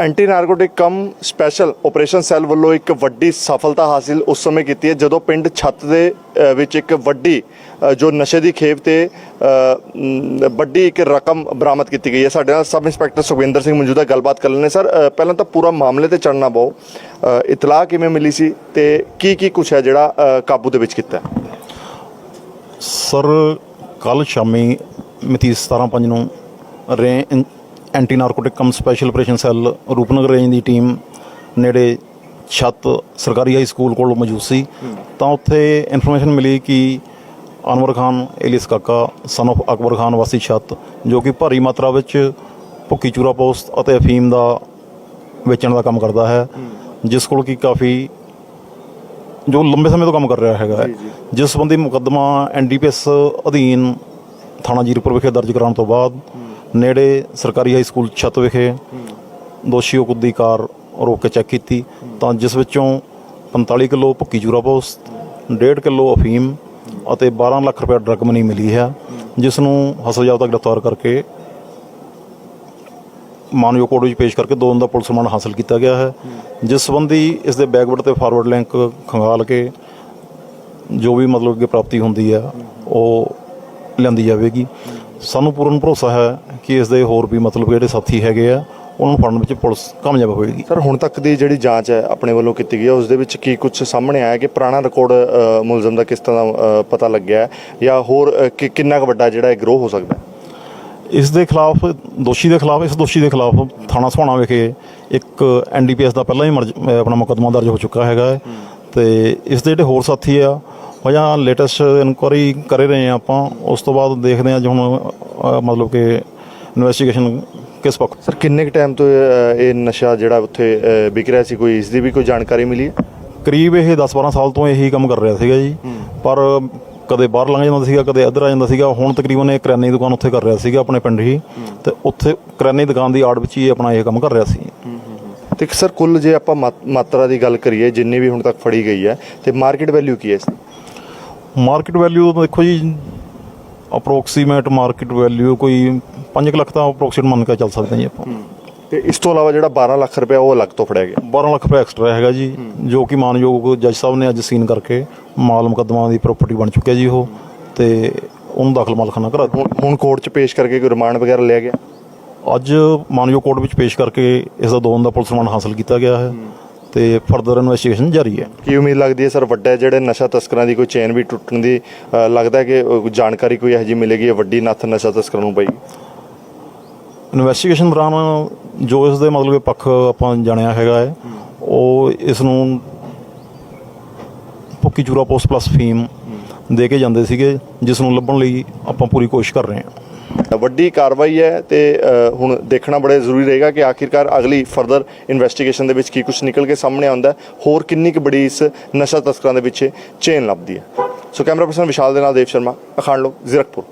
Anti narcotic cum special operation cell ਵੱਲੋਂ ਇੱਕ ਵੱਡੀ ਸਫਲਤਾ ਹਾਸਿਲ ਉਸ ਸਮੇਂ ਕੀਤੀ ਹੈ, ਜਦੋਂ ਪਿੰਡ ਛੱਤ ਦੇ ਵਿੱਚ ਇੱਕ ਵੱਡੀ ਜੋ ਨਸ਼ੇ ਦੀ ਖੇਪ ਤੇ ਵੱਡੀ ਇੱਕ ਰਕਮ ਬਰਾਮਦ ਕੀਤੀ ਗਈ ਹੈ। ਸਾਡੇ ਨਾਲ ਸਬ ਇੰਸਪੈਕਟਰ ਸੁਖਵਿੰਦਰ ਸਿੰਘ ਮੌਜੂਦਾ ਗੱਲਬਾਤ ਕਰ ਲੈਣੇ ਸਰ ਪਹਿਲਾਂ ਤਾਂ ਪੂਰਾ ਮਾਮਲੇ ਤੇ ਚੜਨਾ ਬਹੁ ਇਤਲਾਹ ਕਿਵੇਂ ਮਿਲੀ ਸੀ ਤੇ ਕੀ ਕੀ ਕੁਛ ਹੈ ਜਿਹੜਾ ਕਾਬੂ ਦੇ ਵਿੱਚ ਕੀਤਾ? ਸਰ ਕੱਲ ਸ਼ਾਮੀ ਮਿਤੀ 17/5 ਨੂੰ ਰੇ anti narcotic cum special operation cell Rupnagar range ਦੀ ਟੀਮ ਨੇੜੇ ਛੱਤ ਸਰਕਾਰੀ ਹਾਈ ਸਕੂਲ ਕੋਲ ਮੌਜੂਦ ਸੀ ਤਾਂ ਉੱਥੇ ਇਨਫੋਰਮੇਸ਼ਨ ਮਿਲੀ ਕਿ ਅਨਵਰ ਖਾਨ ਏਲਿਸ ਕਾਕਾ ਸਨ of ਅਕਬਰ ਖਾਨ ਵਾਸੀ ਛੱਤ ਜੋ ਕਿ ਭਾਰੀ ਮਾਤਰਾ ਵਿੱਚ ਭੁੱਕੀ ਚੂਰਾ ਪੋਸਟ ਅਤੇ ਅਫੀਮ ਦਾ ਵੇਚਣ ਦਾ ਕੰਮ ਕਰਦਾ ਹੈ ਜਿਸ ਕੋਲ ਕੀ ਕਾਫੀ ਜੋ ਲੰਬੇ ਸਮੇਂ ਤੋਂ ਕੰਮ ਕਰ ਰਿਹਾ ਹੈਗਾ। ਜਿਸ ਸੰਬੰਧੀ ਮੁਕੱਦਮਾ ਐਨਡੀਪੀਐਸ ਅਧੀਨ ਥਾਣਾ ਜੀਰਪੁਰ ਵਿਖੇ ਦਰਜ ਕਰਾਉਣ ਤੋਂ ਬਾਅਦ ਨੇੜੇ ਸਰਕਾਰੀ ਹਾਈ ਸਕੂਲ ਛੱਤ ਵਿਖੇ ਦੋਸ਼ੀਓ ਕੁੱਦੀ ਕਾਰ ਰੋਕ ਕੇ ਚੈੱਕ ਕੀਤੀ। ਤਾਂ ਜਿਸ ਵਿੱਚੋਂ 45 ਕਿਲੋ ਭੁੱਕੀ ਚੂਰਾ ਪੋਸਟ 1.5 ਕਿਲੋ ਅਫੀਮ ਅਤੇ 12 ਲੱਖ ਰੁਪਏ ਡਰਗ ਮਨੀ ਮਿਲੀ ਹੈ, ਜਿਸ ਨੂੰ ਹਸਲ ਜਾਬਤਾ ਗ੍ਰਿਫਤਾਰ ਕਰਕੇ ਮਾਨਯੋਗ ਕੋਰਟ ਵਿੱਚ ਪੇਸ਼ ਕਰਕੇ ਦੋ ਦਿਨ ਦਾ ਪੁਲਿਸ ਰਿਮਾਂਡ ਹਾਸਲ ਕੀਤਾ ਗਿਆ ਹੈ। ਜਿਸ ਸੰਬੰਧੀ ਇਸ ਦੇ ਬੈਕਵਰਡ ਤੇ ਫਾਰਵਰਡ ਲਿੰਕ ਖੰਗਾਲ ਕੇ ਜੋ ਵੀ ਮਤਲਬ ਕਿ ਪ੍ਰਾਪਤੀ ਹੁੰਦੀ ਹੈ, ਉਹ ਲਿਆਂਦੀ ਜਾਵੇਗੀ। ਸਾਨੂੰ ਪੂਰਨ ਭਰੋਸਾ ਹੈ ਕਿ ਇਸ ਦੇ ਹੋਰ ਵੀ ਮਤਲਬ ਜਿਹੜੇ ਸਾਥੀ ਹੈਗੇ ਆ ਉਹਨਾਂ ਨੂੰ ਫੜਨ ਵਿੱਚ ਪੁਲਿਸ ਕਾਮਯਾਬ ਹੋਵੇਗੀ ਸਰ ਹੁਣ ਤੱਕ ਦੀ ਜਿਹੜੀ ਜਾਂਚ ਹੈ ਆਪਣੇ ਵੱਲੋਂ ਕੀਤੀ ਗਈ ਹੈ ਉਸ ਦੇ ਵਿੱਚ ਕੀ ਕੁਝ ਸਾਹਮਣੇ ਆਇਆ ਕਿ ਪੁਰਾਣਾ ਰਿਕਾਰਡ ਮੁਲਜ਼ਮ ਦਾ ਕਿਸ ਤਰ੍ਹਾਂ ਪਤਾ ਲੱਗਿਆ ਜਾਂ ਹੋਰ ਕਿੰਨਾ ਕੁ ਵੱਡਾ ਜਿਹੜਾ ਇਹ ਗਰੋਹ ਹੋ ਸਕਦਾ ਹੈ? ਇਸ ਦੇ ਖਿਲਾਫ ਦੋਸ਼ੀ ਦੇ ਖਿਲਾਫ ਇਸ ਦੋਸ਼ੀ ਦੇ ਖਿਲਾਫ ਥਾਣਾ ਸੁਹਾਣਾ ਵਿਖੇ ਇੱਕ ਐਨਡੀਪੀਐਸ ਦਾ ਪਹਿਲਾਂ ਹੀ ਆਪਣਾ ਮੁਕੱਦਮਾ ਦਰਜ ਹੋ ਚੁੱਕਾ ਹੈਗਾ ਤੇ ਇਸ ਦੇ ਜਿਹੜੇ ਹੋਰ ਸਾਥੀ ਆ ਜਾਂ ਲੇਟੈਸਟ ਇਨਕੁਆਰੀ ਕਰੇ ਰਹੇ ਆ ਆਪਾਂ ਉਸ ਤੋਂ ਬਾਅਦ ਦੇਖਦੇ ਆ ਜੀ ਹੁਣ ਮਤਲਬ ਕਿ ਇਨਵੈਸਟੀਗੇਸ਼ਨ ਕਿਸ ਪੱਖ ਸਰ ਕਿੰਨੇ ਕੁ ਟਾਈਮ ਤੋਂ ਇਹ ਨਸ਼ਾ ਜਿਹੜਾ ਉੱਥੇ ਵਿਕ ਰਿਹਾ ਸੀ? ਕੋਈ ਇਸ ਦੀ ਵੀ ਕੋਈ ਜਾਣਕਾਰੀ ਮਿਲੀ ਹੈ? ਕਰੀਬ ਇਹ 10-12 ਸਾਲ ਤੋਂ ਇਹੀ ਕੰਮ ਕਰ ਰਿਹਾ ਸੀਗਾ ਜੀ। ਪਰ ਕਦੇ ਬਾਹਰ ਲੰਘ ਜਾਂਦਾ ਸੀਗਾ ਕਦੇ ਇੱਧਰ ਆ ਜਾਂਦਾ ਸੀਗਾ। ਹੁਣ ਤਕਰੀਬਨ ਇਹ ਕਰਿਆਨੇ ਦੀ ਦੁਕਾਨ ਉੱਥੇ ਕਰ ਰਿਹਾ ਸੀਗਾ ਆਪਣੇ ਪਿੰਡ ਹੀ। ਤੇ ਉੱਥੇ ਕਰਿਆਨੇ ਦੀ ਦੁਕਾਨ ਦੀ ਆੜ ਵਿੱਚ ਹੀ ਆਪਣਾ ਇਹ ਕੰਮ ਕਰ ਰਿਹਾ ਸੀ। ਤੇ ਸਰ ਕੁੱਲ ਜੇ ਆਪਾਂ ਮਾਤ- ਮਾਤਰਾ ਦੀ ਗੱਲ ਕਰੀਏ ਜਿੰਨੀ ਵੀ ਹੁਣ ਤੱਕ ਫੜੀ ਗਈ ਹੈ ਤੇ ਮਾਰਕੀਟ ਵੈਲਿਊ ਕੀ ਹੈ ਇਸ ਦੀ? ਮਾਰਕੀਟ ਵੈਲਿਊ ਦੇਖੋ ਜੀ ਅਪਰੋਕਸੀਮੇਟ ਮਾਰਕੀਟ ਵੈਲਿਊ ਕੋਈ 5 ਲੱਖ ਤਾਂ ਅਪਰੋਕਸੀਮੇਟ ਮੰਨ ਕੇ ਚੱਲ ਸਕਦੇ ਹਾਂ ਜੀ ਆਪਾਂ। ਤੇ ਇਸ ਤੋਂ ਇਲਾਵਾ ਜਿਹੜਾ 12 ਲੱਖ ਰੁਪਏ ਉਹ ਅਲੱਗ ਤੋਂ ਫੜਿਆ ਗਿਆ। 12 ਲੱਖ ਰੁਪਏ ਐਕਸਟਰਾ ਹੈਗਾ ਜੀ ਜੋ ਕਿ ਮਾਨਯੋਗ ਜੱਜ ਸਾਹਿਬ ਨੇ ਅੱਜ ਸੀਨ ਕਰਕੇ ਮਾਲ ਮੁਕੱਦਮਾ ਦੀ ਪ੍ਰਾਪਰਟੀ ਬਣ ਚੁੱਕਿਆ ਜੀ ਉਹ ਤੇ ਉਹਨੂੰ ਦਾਖਲ ਮਾਲਖਾਨਾ ਕਰਾ ਹੁਣ ਕੋਰਟ 'ਚ ਪੇਸ਼ ਕਰਕੇ ਕੋਈ ਰਿਮਾਂਡ ਵਗੈਰਾ ਲਿਆ ਗਿਆ? ਅੱਜ ਮਾਨਯੋਗ ਕੋਰਟ ਵਿੱਚ ਪੇਸ਼ ਕਰਕੇ ਇਸ ਦਾ ਦੋ ਦਿਨ ਦਾ ਪੁਲਿਸ ਰਿਮਾਂਡ ਹਾਸਲ ਕੀਤਾ ਗਿਆ ਹੈ। ਤੇ ਫਰਦਰ ਇਨਵੈਸਟੀਗੇਸ਼ਨ ਜਾਰੀ ਹੈ। ਕੀ ਉਮੀਦ ਲੱਗਦੀ ਹੈ ਸਰ ਵੱਡੇ ਜਿਹੜੇ ਨਸ਼ਾ ਤਸਕਰਾਂ ਦੀ ਕੋਈ ਚੇਨ ਵੀ ਟੁੱਟਣ ਦੀ ਅ, ਲੱਗਦਾ ਕਿ ਅ, ਜਾਣਕਾਰੀ ਕੋਈ ਇਹੋ ਜਿਹੀ ਮਿਲੇਗੀ ਇਹ ਵੱਡੀ ਨੱਥ ਨਸ਼ਾ ਤਸਕਰਾਂ ਨੂੰ ਪਈ ਇਨਵੈਸਟੀਗੇਸ਼ਨ ਦੌਰਾਨ ਜੋ ਇਸ ਦੇ ਮਤਲਬ ਕਿ ਪੱਖ ਆਪਾਂ ਜਾਣਿਆ ਹੈਗਾ ਹੈ ਉਹ ਇਸ ਨੂੰ ਭੁੱਕੀ ਚੂਰਾ ਪੋਸਟ ਪਲੱਸ ਫੀਮ ਦੇ ਕੇ ਜਾਂਦੇ ਸੀਗੇ ਜਿਸ ਨੂੰ ਲੱਭਣ ਲਈ ਆਪਾਂ ਪੂਰੀ ਕੋਸ਼ਿਸ਼ ਕਰ ਰਹੇ ਹਾਂ। ਵੱਡੀ ਕਾਰਵਾਈ ਹੈ ਤੇ ਹੁਣ ਦੇਖਣਾ ਬੜਾ ਜ਼ਰੂਰੀ ਰਹੇਗਾ ਕਿ ਆਖਿਰਕਾਰ ਅਗਲੀ ਫਰਦਰ ਇਨਵੈਸਟੀਗੇਸ਼ਨ ਦੇ ਵਿੱਚ ਕੀ ਕੁਝ ਨਿਕਲ ਕੇ ਸਾਹਮਣੇ ਆਉਂਦਾ ਹੋਰ ਕਿੰਨੀ ਕੁ ਬੜੀ ਇਸ ਨਸ਼ਾ ਤਸਕਰਾਂ ਦੇ ਪਿੱਛੇ ਚੇਨ ਲੱਭਦੀ ਹੈ। ਸੋ ਕੈਮਰਾ ਪਰਸਨ ਵਿਸ਼ਾਲ ਦੇ ਨਾਲ ਦੇਵ ਸ਼ਰਮਾ, ਅਖਾਣ ਲੋਕ, ਜ਼ੀਰਕਪੁਰ।